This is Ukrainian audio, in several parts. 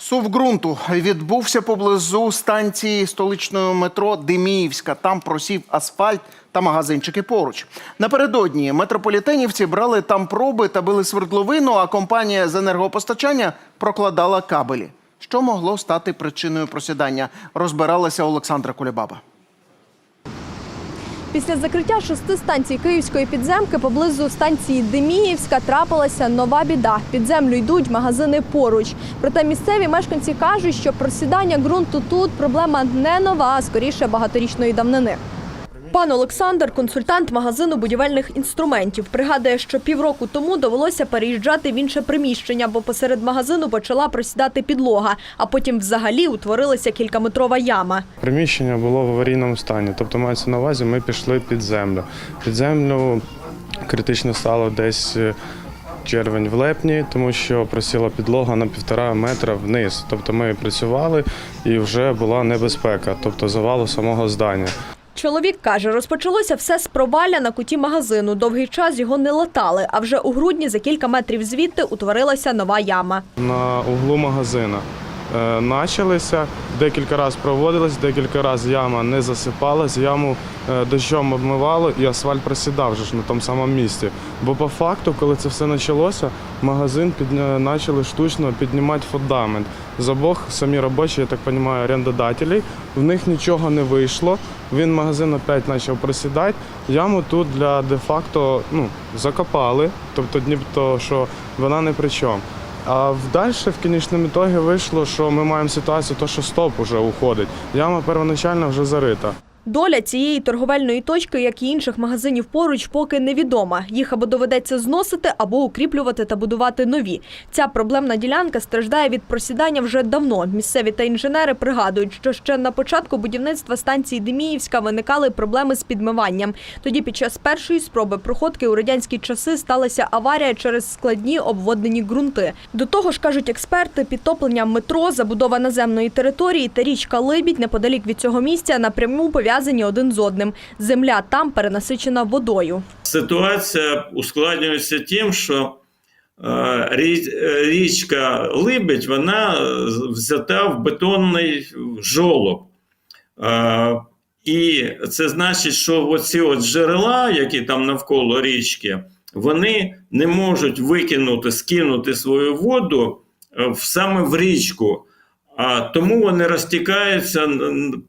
Сув ґрунту відбувся поблизу станції столичного метро Деміївська. Там просів асфальт та магазинчики поруч. Напередодні метрополітенівці брали там проби та били свердловину, а компанія з енергопостачання прокладала кабелі. Що могло стати причиною просідання, розбиралася Олександра Кулебаба. Після закриття шести станцій Київської підземки поблизу станції Деміївська трапилася нова біда. Під землю йдуть магазини поруч. Проте місцеві мешканці кажуть, що просідання ґрунту тут проблема не нова, а скоріше багаторічної давнини. Пан Олександр, консультант магазину будівельних інструментів, пригадує, що півроку тому довелося переїжджати в інше приміщення, бо посеред магазину почала просідати підлога, а потім взагалі утворилася кількаметрова яма. Приміщення було в аварійному стані, тобто мається на увазі, ми пішли під землю. Під землю критично стало десь е, червень в липні, тому що просіла підлога на півтора метра вниз. Тобто ми працювали і вже була небезпека, тобто завалу самого здання. Чоловік каже, розпочалося все з провалля на куті магазину. Довгий час його не латали, а вже у грудні за кілька метрів звідти утворилася нова яма. На углу магазина е, началися, декілька разів проводились, декілька разів яма не засипалась, яму е, дощом обмивало і асфальт просідав вже ж на тому самому місці. Бо по факту, коли це все почалося, магазин почали штучно піднімати фундамент. З обох самі робочі, я так розумію, орендодателі, в них нічого не вийшло. Він магазин опять почав просідати. Яму тут для де-факто ну, закопали, тобто нібито, що вона не при чому. А вдальше в кінечному ітогі вийшло, що ми маємо ситуацію, то що стоп уже уходить. Яма первоначально вже зарита. Доля цієї торговельної точки, як і інших магазинів поруч, поки невідома. Їх або доведеться зносити, або укріплювати та будувати нові. Ця проблемна ділянка страждає від просідання вже давно. Місцеві та інженери пригадують, що ще на початку будівництва станції Деміївська виникали проблеми з підмиванням. Тоді під час першої спроби проходки у радянські часи сталася аварія через складні обводнені ґрунти. До того ж, кажуть експерти, підтоплення метро, забудова наземної території та річка Либідь неподалік від цього місця напряму пов'язані один з одним. Земля там перенасичена водою. Ситуація ускладнюється тим, що е, е, річка Либідь вона взята в бетонний жолоб. Е, І це значить, що оці от джерела, які там навколо річки, вони не можуть викинути, скинути свою воду саме в річку, а тому вони розтікаються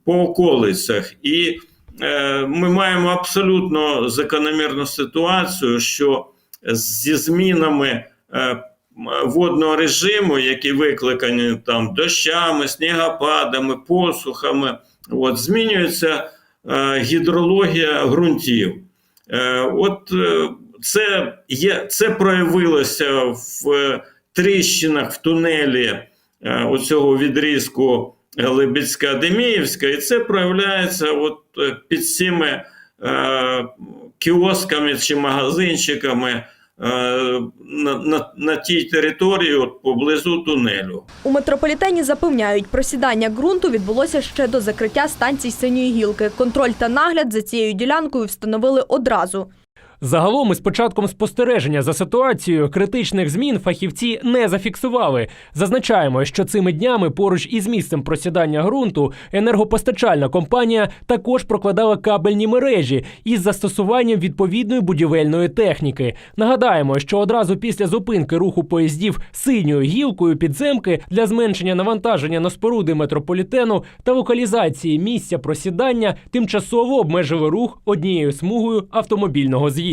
по околицях. І е, ми маємо абсолютно закономірну ситуацію, що зі змінами е, водного режиму, які викликані там дощами, снігопадами, посухами, от, змінюється е, гідрологія ґрунтів. Е, от е, це, є, це проявилося в е, тріщинах в тунелі оцього відрізку Лебідська Деміївська, і це проявляється от е, під цими е, кіосками чи магазинчиками е, на, на, на тій території от, поблизу тунелю. У метрополітені запевняють, просідання ґрунту відбулося ще до закриття станцій синьої гілки. Контроль та нагляд за цією ділянкою встановили одразу. Загалом із початком спостереження за ситуацією критичних змін фахівці не зафіксували. Зазначаємо, що цими днями поруч із місцем просідання ґрунту енергопостачальна компанія також прокладала кабельні мережі із застосуванням відповідної будівельної техніки. Нагадаємо, що одразу після зупинки руху поїздів синьою гілкою підземки для зменшення навантаження на споруди метрополітену та локалізації місця просідання тимчасово обмежили рух однією смугою автомобільного з'їзду.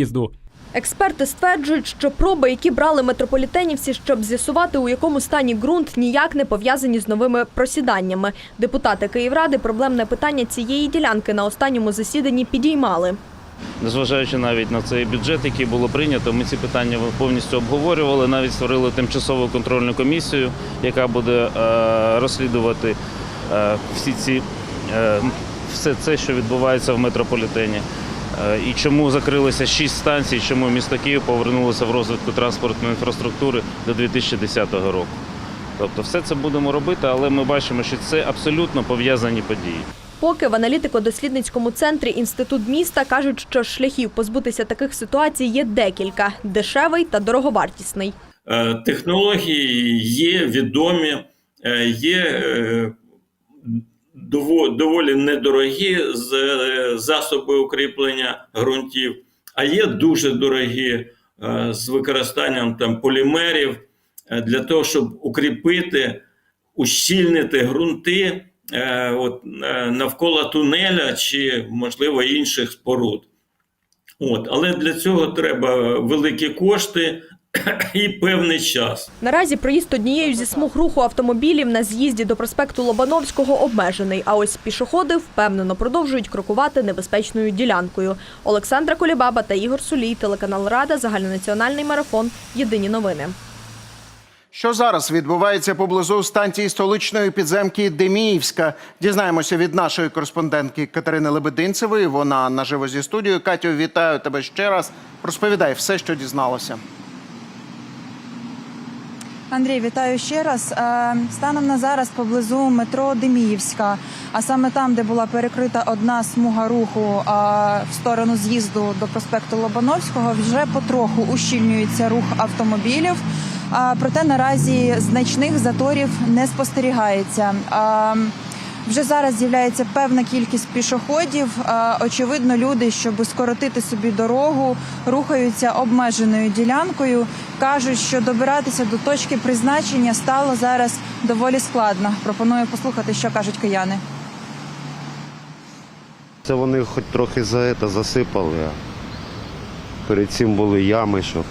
Експерти стверджують, що проби, які брали метрополітенівці, щоб з'ясувати, у якому стані ґрунт, ніяк не пов'язані з новими просіданнями. Депутати Київради проблемне питання цієї ділянки на останньому засіданні підіймали. Незважаючи навіть на цей бюджет, який було прийнято, ми ці питання повністю обговорювали. Навіть створили тимчасову контрольну комісію, яка буде е, розслідувати е, всі ці е, все це, що відбувається в метрополітені. Е, І чому закрилися шість станцій, чому місто Київ повернулося в розвитку транспортної інфраструктури до 2010 року. Тобто, все це будемо робити, але ми бачимо, що це абсолютно пов'язані події. Поки в аналітико-дослідницькому центрі інститут міста кажуть, що шляхів позбутися таких ситуацій є декілька дешевий та дороговартісний. Е, Технології є відомі, е, є доволі недорогі е, засоби укріплення ґрунтів, а є дуже дорогі е, з використанням там полімерів е, для того, щоб укріпити, ущільнити ґрунти от, навколо тунеля чи, можливо, інших споруд. От, але для цього треба великі кошти і певний час. Наразі проїзд однією зі смуг руху автомобілів на з'їзді до проспекту Лобановського обмежений. А ось пішоходи впевнено продовжують крокувати небезпечною ділянкою. Олександра Колібаба та Ігор Сулій, телеканал Рада, загальнонаціональний марафон. Єдині новини. Що зараз відбувається поблизу станції столичної підземки Деміївська? Дізнаємося від нашої кореспондентки Катерини Лебединцевої. Вона наживо зі студією. Катю, вітаю тебе ще раз. Розповідай все, що дізналося. Андрій, вітаю ще раз. Е, Станом на зараз поблизу метро Деміївська, а саме там, де була перекрита одна смуга руху е, в сторону з'їзду до проспекту Лобановського, вже потроху ущільнюється рух автомобілів. Е, Проте наразі значних заторів не спостерігається. Вже зараз з'являється певна кількість пішоходів. Е, Очевидно, люди, щоб скоротити собі дорогу, рухаються обмеженою ділянкою. Кажуть, що добиратися до точки призначення стало зараз доволі складно. Пропоную послухати, що кажуть кияни. Це вони хоч трохи за це засипали. Перед цим були ями, щоб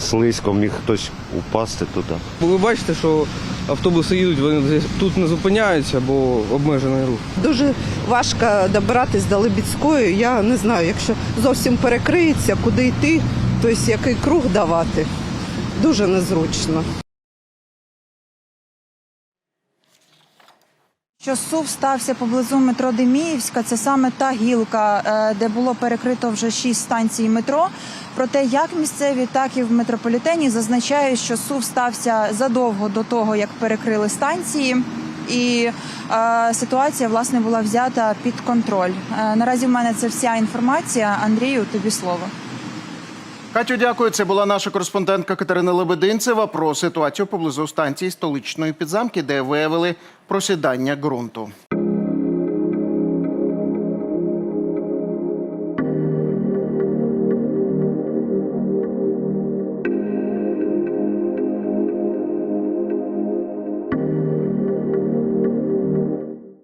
слизько міг хтось упасти туди. Бо ви бачите, що автобуси їдуть, вони тут не зупиняються, бо обмежений рух. Дуже важко добиратись до Лебідської. Я не знаю, якщо зовсім перекриється, куди йти, тобто який круг давати. Дуже незручно. Що сув стався поблизу метро Деміївська, це саме та гілка, е, де було перекрито вже шість станцій метро. Проте як місцеві, так і в метрополітені зазначають, що сув стався задовго до того, як перекрили станції. І е, ситуація власне була взята під контроль. Е, наразі в мене це вся інформація. Андрію, тобі слово. Катю, дякую. Це була наша кореспондентка Катерина Лебединцева про ситуацію поблизу станції столичної підзамки, де виявили просідання ґрунту.